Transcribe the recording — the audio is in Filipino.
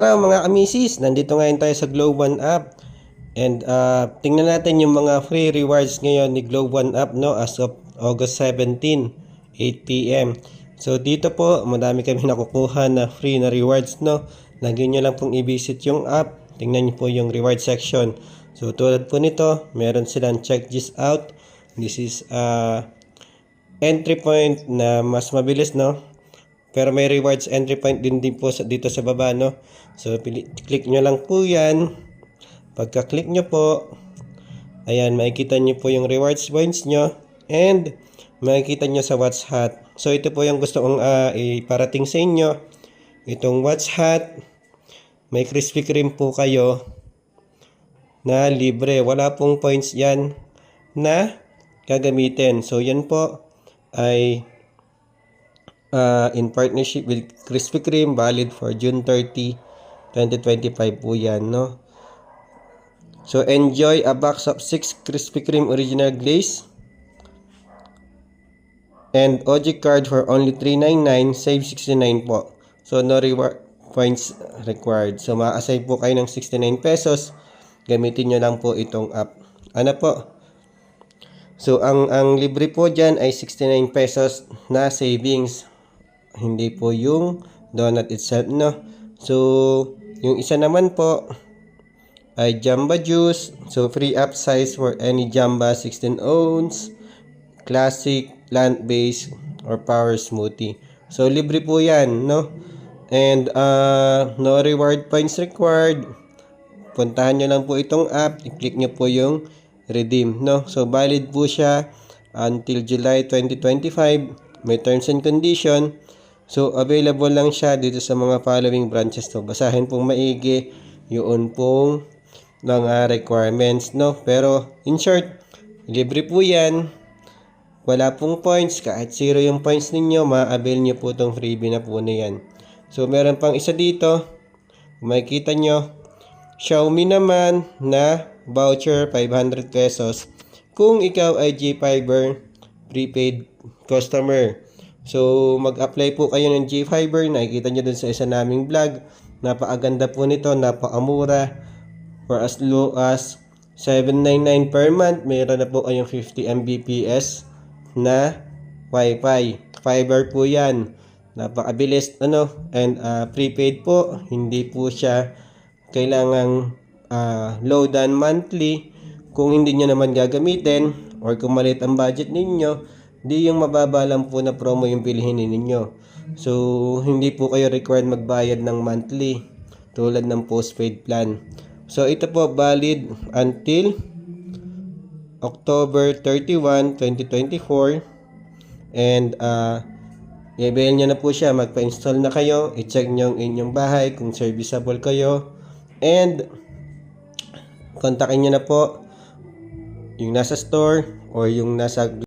Hello mga kamisis, nandito ngayon tayo sa Globe One app. And uh, tingnan natin yung mga free rewards ngayon ni Globe One app no as of August 17, 8 p.m. So dito po, madami kami nakukuha na free na rewards no. Lagi nyo lang pong i-visit yung app. Tingnan nyo po yung reward section. So tulad po nito, meron silang check this out. This is uh, entry point na mas mabilis no. Pero may rewards entry point din din po dito sa baba, no? So, click nyo lang po yan. Pagka-click nyo po, ayan, makikita nyo po yung rewards points nyo. And, makikita nyo sa What's Hot. So, ito po yung gusto kong uh, iparating sa inyo. Itong What's Hot, may Krispy Kreme po kayo na libre. Wala pong points yan na gagamitin. So, yan po ay uh, in partnership with Krispy Kreme valid for June 30, 2025 po yan, no? So, enjoy a box of 6 Krispy Kreme original glaze and OG card for only 399, save 69 po. So, no reward points required. So, ma-assign po kayo ng 69 pesos. Gamitin nyo lang po itong app. Ano po? So, ang, ang libre po dyan ay 69 pesos na savings hindi po yung donut itself no? So yung isa naman po ay jamba juice. So free up size for any jamba 16 ounce classic plant-based or power smoothie. So libre po yan no? And uh, no reward points required. Puntahan nyo lang po itong app. I-click nyo po yung redeem no? So valid po siya until July 2025 may terms and condition So, available lang siya dito sa mga following branches to. Basahin pong maigi yun pong mga requirements, no? Pero, in short, libre po yan. Wala pong points. Kahit zero yung points ninyo, ma-avail nyo po itong freebie na po na yan. So, meron pang isa dito. Makikita nyo. Xiaomi naman na voucher 500 pesos. Kung ikaw ay G-Fiber prepaid customer. So, mag-apply po kayo ng G-Fiber. Nakikita nyo dun sa isa naming vlog. Napakaganda po nito. Napakamura. For as low as 799 per month, mayroon na po kayong 50 Mbps na Wi-Fi. Fiber po yan. Napakabilis. Ano? And uh, prepaid po. Hindi po siya kailangang uh, low than monthly. Kung hindi nyo naman gagamitin or kung maliit ang budget ninyo, Di yung mababa lang po na promo yung pilihin ninyo. So, hindi po kayo required magbayad ng monthly tulad ng postpaid plan. So, ito po valid until October 31, 2024. And, uh, i-avail nyo na po siya. Magpa-install na kayo. I-check nyo ang inyong bahay kung serviceable kayo. And, kontakin nyo na po yung nasa store or yung nasa